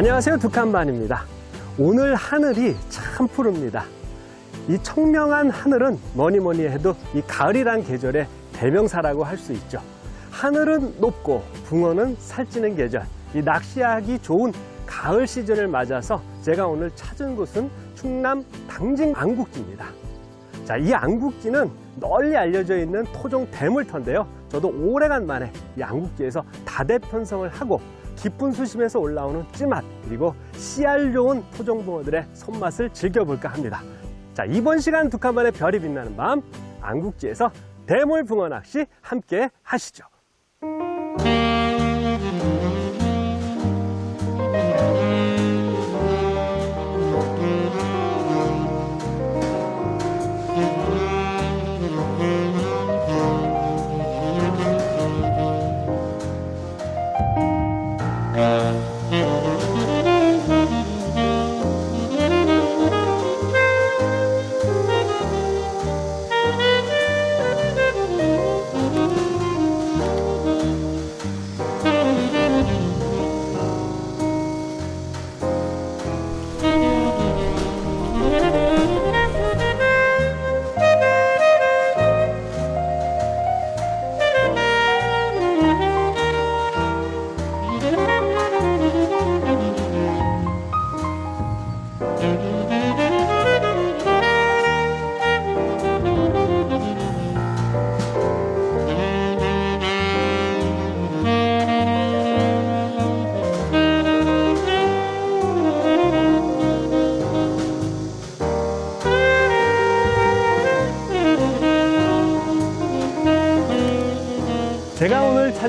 안녕하세요. 두칸반입니다. 오늘 하늘이 참 푸릅니다. 이 청명한 하늘은 뭐니 뭐니 해도 이 가을이란 계절의 대명사라고 할 수 있죠. 하늘은 높고 붕어는 살찌는 계절. 이 낚시하기 좋은 가을 시즌을 맞아서 제가 오늘 찾은 곳은 충남 당진 안국지입니다. 자, 이 안국지는 널리 알려져 있는 토종 대물터인데요. 저도 오래간만에 이 안국지에서 다대 편성을 하고 깊은 수심에서 올라오는 찌맛 그리고 씨알 좋은 토종붕어들의 손맛을 즐겨볼까 합니다. 자, 이번 시간 두 칸만의 별이 빛나는 밤 안국지에서 대물 붕어 낚시 함께 하시죠.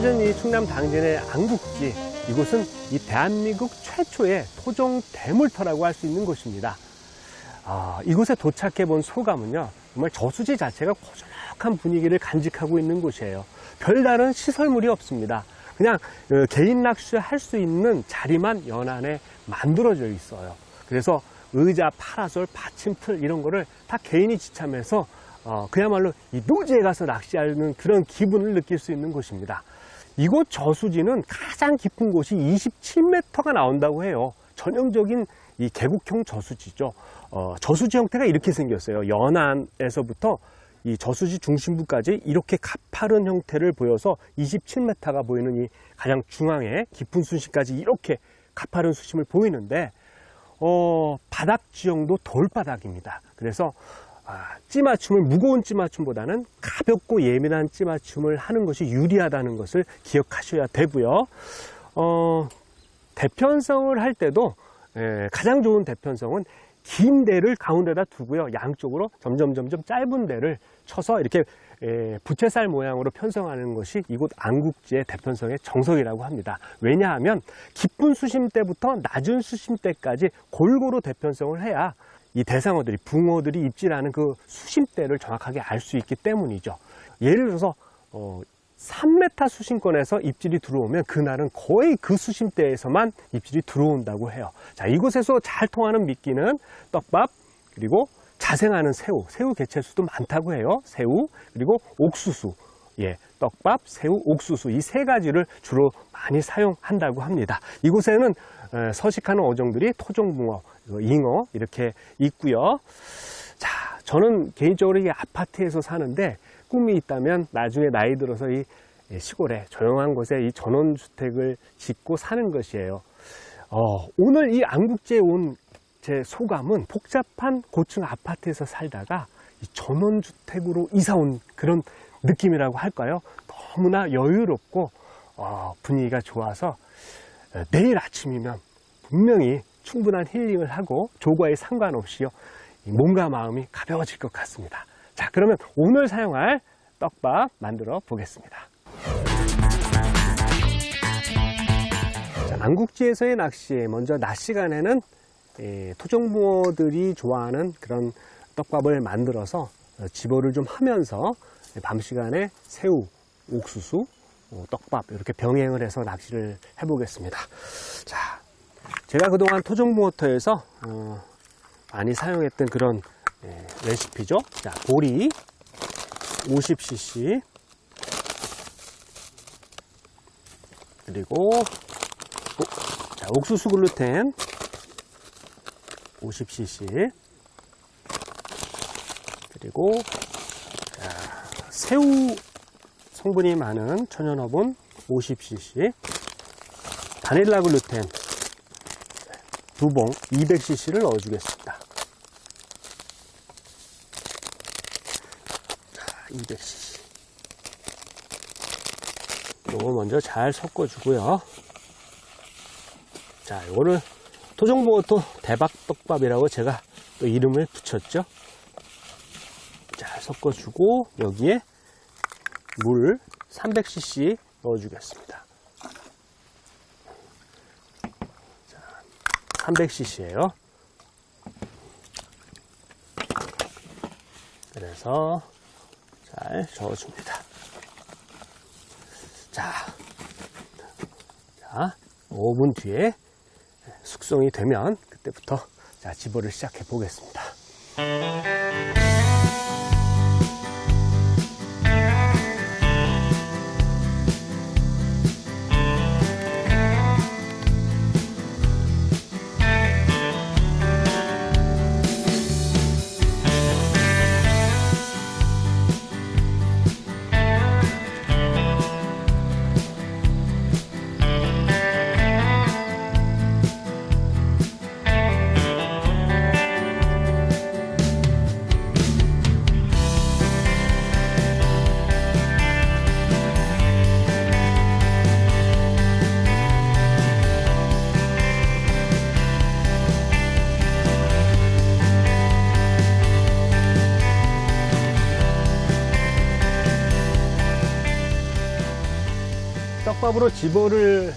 찾은 이 충남 당진의 안국지 이곳은 이 대한민국 최초의 토종 대물터라고 할 수 있는 곳입니다. 아, 이곳에 도착해 본 소감은요 정말 저수지 자체가 고즈넉한 분위기를 간직하고 있는 곳이에요. 별다른 시설물이 없습니다. 그냥 어, 개인 낚시할 수 있는 자리만 연안에 만들어져 있어요. 그래서 의자, 파라솔, 받침틀 이런 거를 다 개인이 지참해서 어, 그야말로 이 노지에 가서 낚시하는 그런 기분을 느낄 수 있는 곳입니다. 이곳 저수지는 가장 깊은 곳이 27m가 나온다고 해요. 전형적인 이 계곡형 저수지죠. 어, 저수지 형태가 이렇게 생겼어요. 연안에서부터 이 저수지 중심부까지 이렇게 가파른 형태를 보여서 27m가 보이는 이 가장 중앙에 깊은 수심까지 이렇게 가파른 수심을 보이는데 어, 바닥 지형도 돌바닥입니다. 그래서 아, 찌맞춤을 무거운 찌맞춤보다는 가볍고 예민한 찌맞춤을 하는 것이 유리하다는 것을 기억하셔야 되고요. 어, 대편성을 할 때도 에, 가장 좋은 대편성은 긴 대를 가운데다 두고요. 양쪽으로 점점 점점 짧은 대를 쳐서 이렇게 에, 부채살 모양으로 편성하는 것이 이곳 안국지의 대편성의 정석이라고 합니다. 왜냐하면 깊은 수심대부터 낮은 수심대까지 골고루 대편성을 해야 이 대상어들이 붕어들이 입질하는 그 수심대를 정확하게 알 수 있기 때문이죠. 예를 들어서 어, 3m 수심권에서 입질이 들어오면 그날은 거의 그 수심대에서만 입질이 들어온다고 해요. 자, 이곳에서 잘 통하는 미끼는 떡밥, 그리고 자생하는 새우, 새우 개체수도 많다고 해요. 새우, 그리고 옥수수, 예, 떡밥, 새우, 옥수수 이 세 가지를 주로 많이 사용한다고 합니다. 이곳에는 에, 서식하는 어종들이 토종붕어, 잉어 이렇게 있고요. 자, 저는 개인적으로 이 아파트에서 사는데 꿈이 있다면 나중에 나이 들어서 이 시골에 조용한 곳에 이 전원주택을 짓고 사는 것이에요. 어, 오늘 이 안국지에 온 제 소감은 복잡한 고층 아파트에서 살다가 이 전원주택으로 이사 온 그런 느낌이라고 할까요? 너무나 여유롭고 어, 분위기가 좋아서 어, 내일 아침이면 분명히 충분한 힐링을 하고 조과에 상관없이요 이 몸과 마음이 가벼워질 것 같습니다. 자 그러면 오늘 사용할 떡밥 만들어 보겠습니다. 자, 안국지에서의 낚시 먼저 낮 시간에는 예, 토종붕어들이 좋아하는 그런 떡밥을 만들어서 어, 집어를 좀 하면서 밤 시간에 새우, 옥수수, 어, 떡밥 이렇게 병행을 해서 낚시를 해보겠습니다. 자, 제가 그동안 토종붕어터에서 어, 많이 사용했던 그런 예, 레시피죠. 자, 보리 50cc 그리고 오, 자, 옥수수 글루텐 50cc 그리고 자, 새우 성분이 많은 천연어분 50cc 바닐라 글루텐 두 봉 200cc를 넣어주겠습니다. 자, 200cc. 요거 먼저 잘 섞어주고요. 자, 요거를 토종버터 대박떡밥이라고 제가 또 이름을 붙였죠. 잘 섞어주고 여기에 물 300cc 넣어주겠습니다. 300cc예요. 그래서 잘 저어줍니다. 자, 자, 5분 뒤에 숙성이 되면 그때부터 자, 집어를 시작해 보겠습니다. 떡밥으로 집어를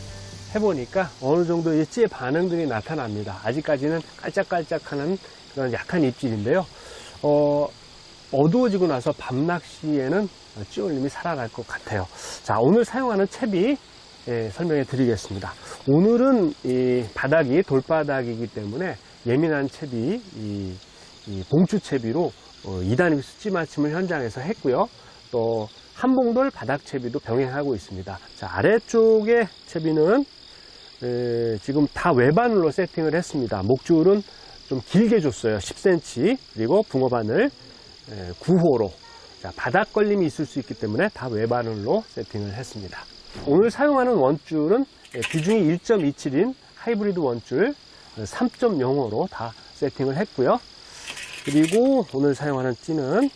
해보니까 어느 정도 일지의 반응들이 나타납니다. 아직까지는 깔짝깔짝하는 그런 약한 입질인데요. 어, 어두워지고 나서 밤낚시에는 찌올림이 살아날 것 같아요. 자, 오늘 사용하는 채비 예, 설명해 드리겠습니다. 오늘은 이 바닥이 돌바닥이기 때문에 예민한 채비, 이, 이 봉추 채비로 어, 2단임 수치 맞춤을 현장에서 했고요. 또 한봉돌 바닥 채비도 병행하고 있습니다. 자, 아래쪽에 채비는 에, 지금 다 외바늘로 세팅을 했습니다. 목줄은 좀 길게 줬어요. 10cm 그리고 붕어바늘 9호로 자, 바닥 걸림이 있을 수 있기 때문에 다 외바늘로 세팅을 했습니다. 오늘 사용하는 원줄은 예, 비중이 1.27인 하이브리드 원줄 3.05로 다 세팅을 했고요. 그리고 오늘 사용하는 찌는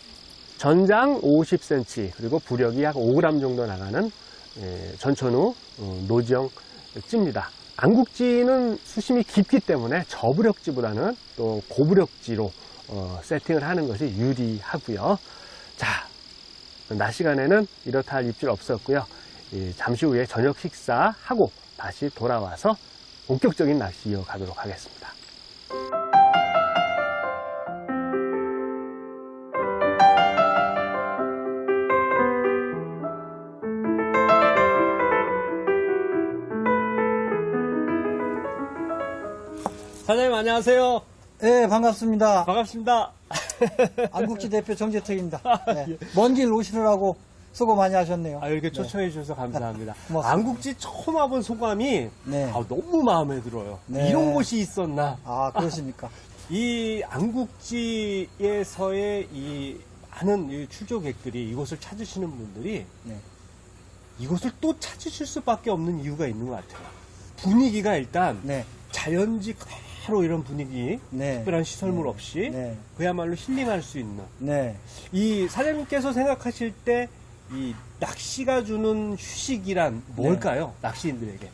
전장 50cm 그리고 부력이 약 5g 정도 나가는 예, 전천후 어, 노지형 찌입니다. 안국지는 수심이 깊기 때문에 저부력지보다는 또 고부력지로 어, 세팅을 하는 것이 유리하고요. 자, 낮 시간에는 이렇다 할 입질 없었고요. 이 잠시 후에 저녁 식사하고 다시 돌아와서 본격적인 낚시 이어가도록 하겠습니다. 안녕하세요. 네, 반갑습니다. 반갑습니다. 안국지 대표 정재택입니다. 네. 먼길 오시느라고 수고 많이 하셨네요. 아, 이렇게 초청해 주셔서 감사합니다. 고맙습니다. 안국지 처음 와본 소감이 네. 아, 너무 마음에 들어요. 네. 이런 곳이 있었나? 아, 그러십니까? 이 안국지에서의 이 많은 이 출조객들이 이곳을 찾으시는 분들이 네. 이곳을 또 찾으실 수밖에 없는 이유가 있는 것 같아요. 분위기가 일단 네. 자연지 그대로 이런 분위기, 네. 특별한 시설물 네. 없이 네. 그야말로 힐링할 수 있는 네. 이 사장님께서 생각하실 때 이 낚시가 주는 휴식이란 뭘까요? 낚시인들에게.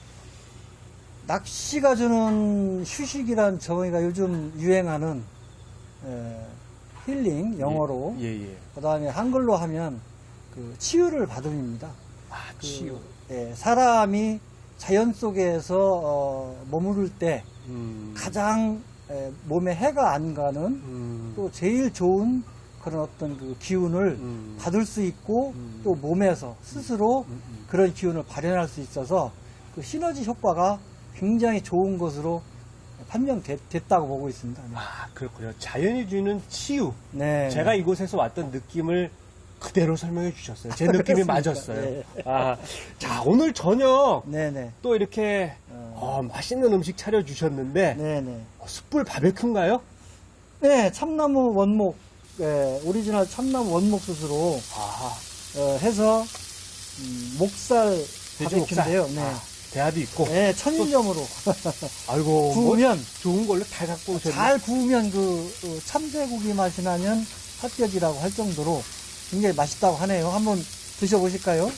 낚시가 주는 휴식이란 저희가 요즘 유행하는 에, 힐링 영어로 예, 예. 그 다음에 한글로 하면 그 치유를 받음입니다. 아, 그, 치유. 예, 사람이 자연 속에서 어, 머무를 때 음, 가장 에, 몸에 해가 안 가는 음, 또 제일 좋은 그런 어떤 그 기운을 음, 받을 수 있고 음. 또 몸에서 스스로 음, 음. 그런 기운을 발현할 수 있어서 그 시너지 효과가 굉장히 좋은 것으로 판명됐다고 보고 있습니다. 네. 아, 그렇군요. 자연이 주는 치유. 네. 제가 이곳에서 왔던 느낌을 그대로 설명해 주셨어요. 제 느낌이 그렇습니까? 맞았어요. 네. 아, 자, 오늘 저녁 네네. 또 이렇게 어, 어, 맛있는 음식 차려 주셨는데, 네네. 어, 숯불 바베큐인가요? 네, 참나무 원목, 예, 오리지널 참나무 원목 숯으로 아, 어, 해서 음, 목살 돼지 목살. 바베큐인데요. 네. 아, 대합이 있고. 네, 천일점으로 아이고, 뭐 구우면 좋은 걸로 다 갖고 오셨네. 잘 구우면 그 어, 참새고기 맛이 나면 합격이라고 할 정도로 굉장히 맛있다고 하네요. 한번 드셔보실까요?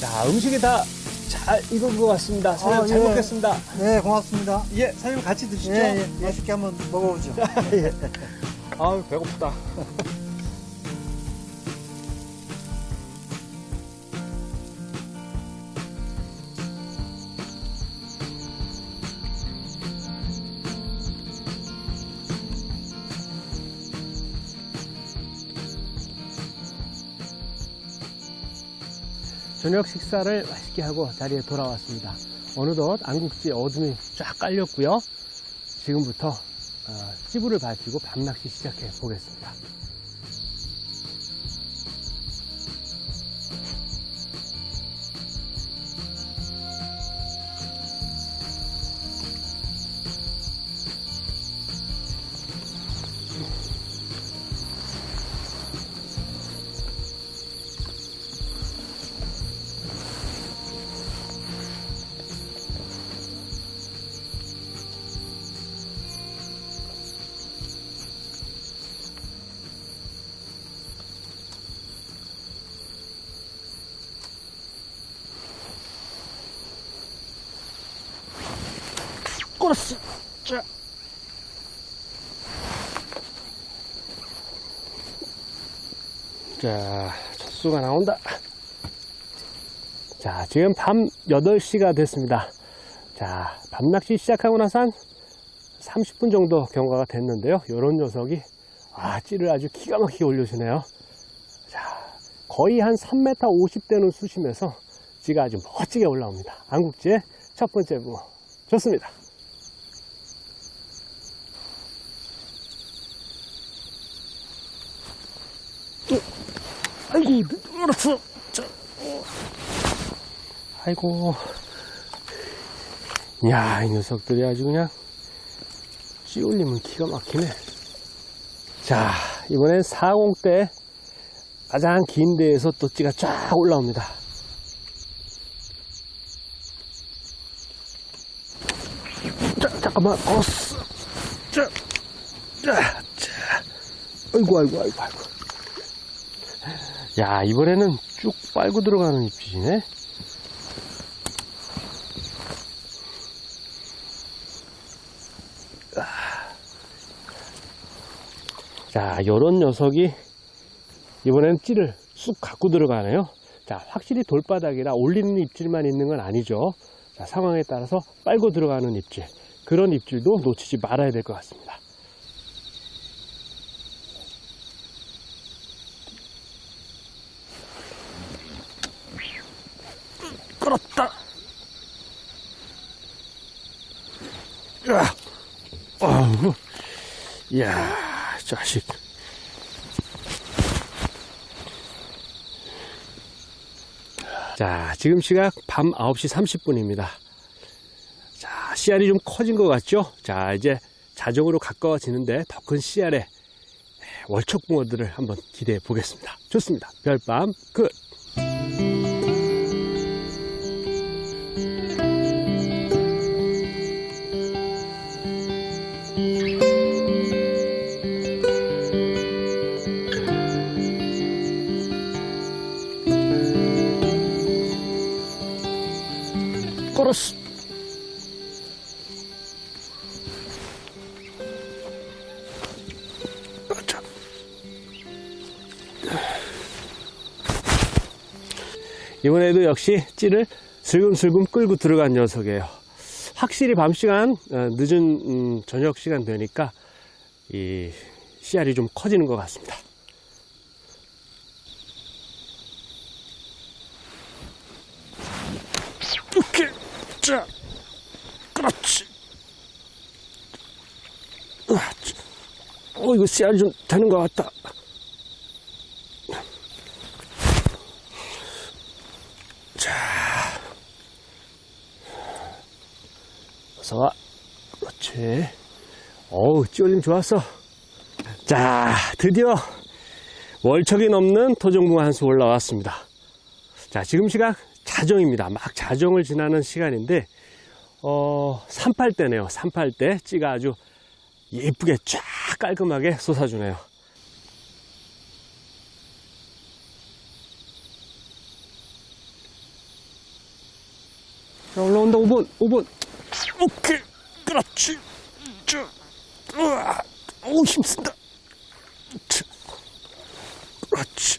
자, 음식이 다 잘 익은 것 같습니다. 사장님 아, 잘 예. 먹겠습니다. 네, 고맙습니다. 예, 사장님 같이 드시죠. 예, 예, 맛있게 한번 먹어보죠. 예. 아유, 배고프다. 저녁 식사를 맛있게 하고 자리에 돌아왔습니다. 어느덧 안국지 어둠이 쫙 깔렸고요. 지금부터 어, 찌부를 밝히고 밤낚시 시작해 보겠습니다. 꼬르스! 자. 자, 첫수가 나온다. 자, 지금 밤 8시가 됐습니다. 자, 밤낚시 시작하고 나서 한 30분 정도 경과가 됐는데요. 요런 녀석이, 아, 찌를 아주 기가 막히게 올려주네요. 자, 거의 한 3m 50대는 수심에서 찌가 아주 멋지게 올라옵니다. 안국지의 첫 번째 붕어. 좋습니다. 어. 아이고. 야, 이 녀석들이 아주 그냥 찌 올리면 기가 막히네. 자, 이번엔 40대 가장 긴 데에서 또 찌가 쫙 올라옵니다. 자, 잠깐만, 어스. 자, 자, 자. 아이고, 아이고, 아이고, 아이고. 야, 이번에는 쭉 빨고 들어가는 입질이네. 자, 요런 녀석이 이번엔 찌를 쑥 갖고 들어가네요. 자, 확실히 돌바닥이라 올리는 입질만 있는 건 아니죠. 자, 상황에 따라서 빨고 들어가는 입질. 그런 입질도 놓치지 말아야 될 것 같습니다. 끌었다. 야, 아우, 야, 자식. 자, 지금 시각 밤 9시 30분입니다. 자, 씨알이 좀 커진 것 같죠? 자, 이제 자정으로 가까워지는데 더 큰 씨알에 월척 붕어들을 한번 기대해 보겠습니다. 좋습니다. 별밤 끝. 이번에도 역시 찌를 슬금슬금 끌고 들어간 녀석이에요. 확실히 밤 시간, 어, 늦은 음, 저녁 시간 되니까 이 씨알이 좀 커지는 것 같습니다. 이렇게 자, 그렇지. 어, 이거 씨알 좀 되는 것 같다. 어서 와. 그렇지. 어우, 찌올림 좋았어. 자, 드디어 월척이 넘는 토종붕어 한수 올라왔습니다. 자, 지금 시각 자정입니다. 막 자정을 지나는 시간인데, 어, 38대네요. 38대. 찌가 아주 예쁘게 쫙 깔끔하게 솟아주네요. 자, 올라온다, 5번, 5번. 오케이. 그렇지. 쭉. 우와. 오, 힘쓴다. 쭉. 그렇지.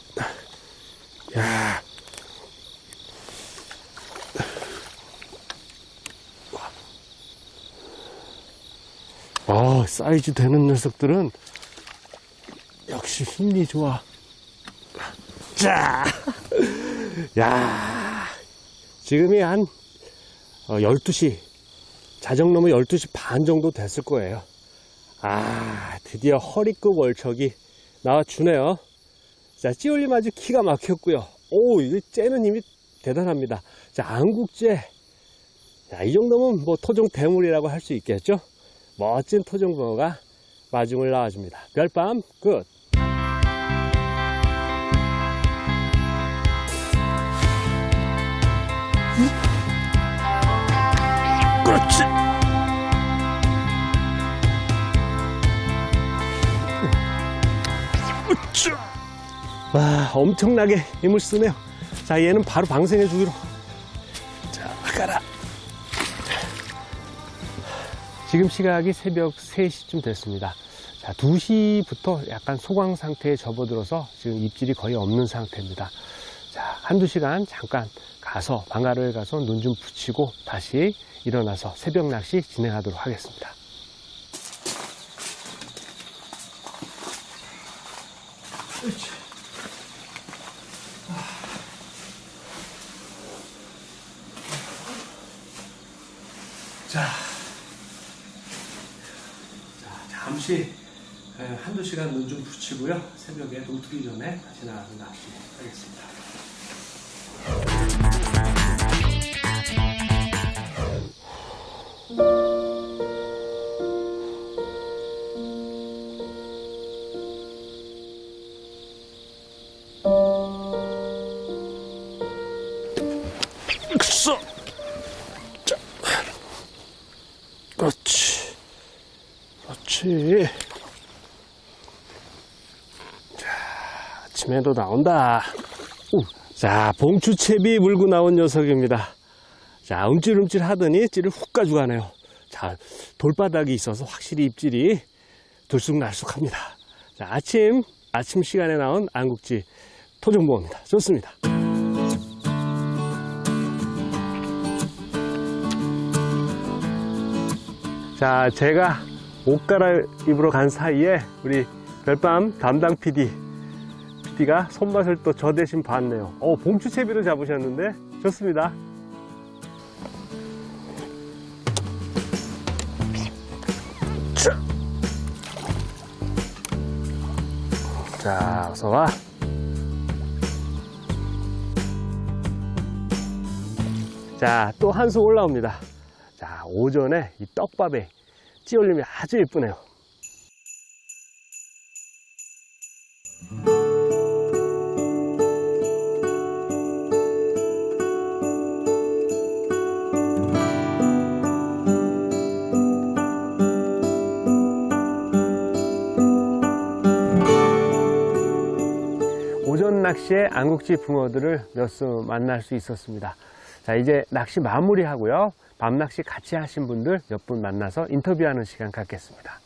야. 아, 사이즈 되는 녀석들은 역시 힘이 좋아. 자, 야, 지금이 한 어, 12시, 자정 넘어 12시 반 정도 됐을 거예요. 아, 드디어 허리급 월척이 나와주네요. 자, 찌올림 아주 기가 막혔고요. 오, 이거 째는 힘이 대단합니다. 자, 안국제. 자, 이 정도면 뭐 토종 대물이라고 할 수 있겠죠? 멋진 토종 붕어가 마중을 나와줍니다. 별밤 끝. 그렇지. 으쌰. 와, 엄청나게 힘을 쓰네요. 자, 얘는 바로 방생해 주기로. 자, 가라. 지금 시각이 새벽 3시쯤 됐습니다. 자, 2시부터 약간 소강 상태에 접어들어서 지금 입질이 거의 없는 상태입니다. 자, 한두 시간 잠깐 가서, 방아를 가서 눈 좀 붙이고 다시 일어나서 새벽 낚시 진행하도록 하겠습니다. 자, 자, 잠시 에, 한두 시간 눈 좀 붙이고요. 새벽에 눈 뜨기 전에 다시 나가서 낚시 하겠습니다. 아침에도 나온다. 우. 자, 봉추채비 물고 나온 녀석입니다. 자, 움찔움찔 하더니 찌를 훅 가져가네요. 자, 돌바닥이 있어서 확실히 입질이 들쑥날쑥합니다. 자, 아침, 아침 시간에 나온 안국지 토종보입니다. 좋습니다. 자, 제가 옷 갈아입으러 간 사이에 우리 별밤 담당 PD, PD가 손맛을 또 저 대신 봤네요. 어, 봉추채비로 잡으셨는데 좋습니다. 자, 자, 어서 와. 자, 또 한 수 올라옵니다. 자, 오전에 이 떡밥에 찌올림이 아주 예쁘네요. 낚시에 안국지 붕어들을 몇 수 만날 수 있었습니다. 자, 이제 낚시 마무리하고요. 밤 낚시 같이 하신 분들 몇 분 만나서 인터뷰하는 시간 갖겠습니다.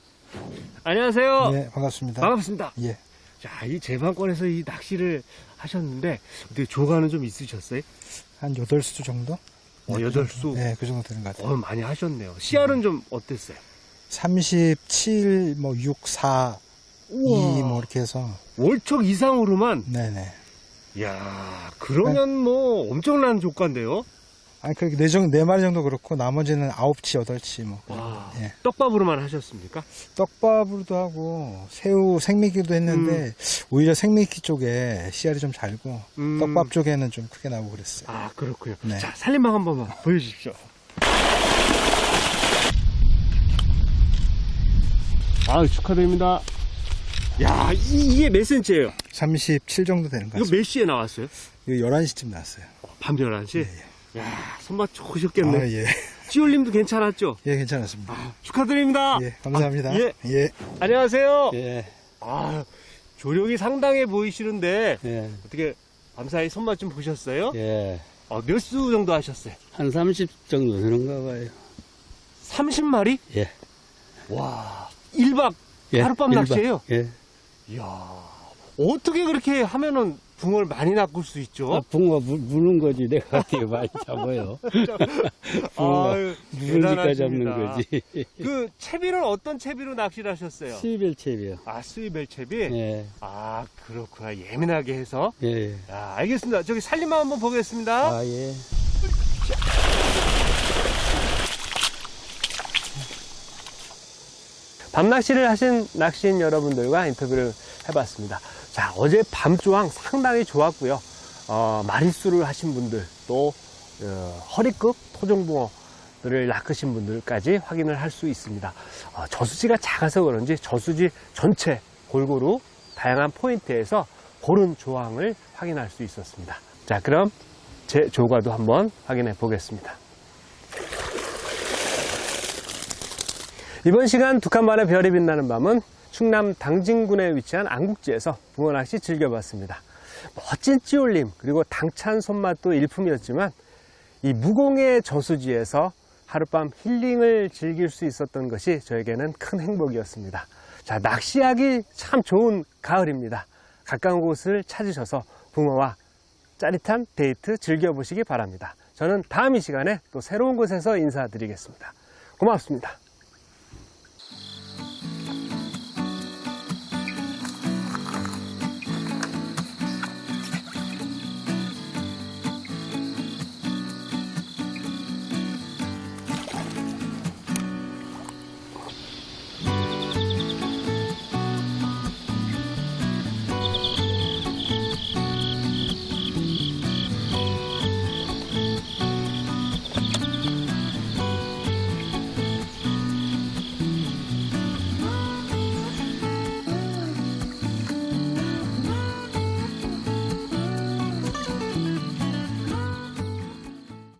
안녕하세요. 네, 반갑습니다. 반갑습니다. 예. 자, 이 제방권에서 이 낚시를 하셨는데 어떻게 조가는 좀 있으셨어요? 한 8수 정도? 어, 여덟 수. 네, 그 정도 되는 것 같아요. 어, 많이 하셨네요. 씨알은 좀 어땠어요? 37, 뭐 6, 4, 2, 뭐 이렇게 해서. 월척 이상으로만 네네. 이야, 그러면 뭐 엄청난 조건데요? 아니 그네 정, 네 마리 정도 그렇고 나머지는 아홉 치, 여덟 치 뭐. 와, 예. 떡밥으로만 하셨습니까? 떡밥으로도 하고 새우 생미기도 했는데 오히려 생미기 쪽에 씨알이 좀 잘고 음. 떡밥 쪽에는 좀 크게 나오고 그랬어요. 아, 그렇고요. 네. 자, 살림방 한 번만 보여주십시오. 아, 축하드립니다. 야, 이, 게몇 센치예요? 37 정도 되는 것 이거 같습니다. 몇 시에 나왔어요? 이거 11시쯤 나왔어요. 밤 11시? 야, 손맛 좋으셨겠네. 아, 예. 찌울님도 괜찮았죠? 예, 괜찮았습니다. 축하드립니다. 예, 감사합니다. 아, 예. 예. 안녕하세요. 예, 아, 조력이 상당해 보이시는데 예, 어떻게 밤사이 손맛 좀 보셨어요? 예. 어, 몇수 정도 하셨어요? 한 30 정도 되는가 봐요. 30마리? 예. 와, 1박 예, 하룻밤 일반. 낚시예요? 예. 이야, 어떻게 그렇게 하면은 붕어를 많이 낚을 수 있죠? 아, 붕어 무, 무는 거지. 내가 어떻게 많이 잡아요. 붕어 아유, 무니까 잡는 대단하십니다. 거지. 그 채비는 어떤 채비로 낚시를 하셨어요? 수입일 채비요. 아, 스위벨 채비? 예, 아, 그렇구나. 예민하게 해서. 예, 예. 야, 알겠습니다. 저기 살림만 한번 보겠습니다. 아, 예. 밤낚시를 하신 낚시인 여러분들과 인터뷰를 해봤습니다. 자, 어제 밤 조항 상당히 좋았고요. 어, 마리수를 하신 분들, 또 어, 허리급 토종붕어들을 낚으신 분들까지 확인을 할 수 있습니다. 어, 저수지가 작아서 그런지 저수지 전체 골고루 다양한 포인트에서 고른 조항을 확인할 수 있었습니다. 자, 그럼 제 조과도 한번 확인해 보겠습니다. 이번 시간 두 칸만의 별이 빛나는 밤은 충남 당진군에 위치한 안국지에서 붕어낚시 즐겨봤습니다. 멋진 찌올림 그리고 당찬 손맛도 일품이었지만 이 무공의 저수지에서 하룻밤 힐링을 즐길 수 있었던 것이 저에게는 큰 행복이었습니다. 자, 낚시하기 참 좋은 가을입니다. 가까운 곳을 찾으셔서 붕어와 짜릿한 데이트 즐겨보시기 바랍니다. 저는 다음 이 시간에 또 새로운 곳에서 인사드리겠습니다. 고맙습니다.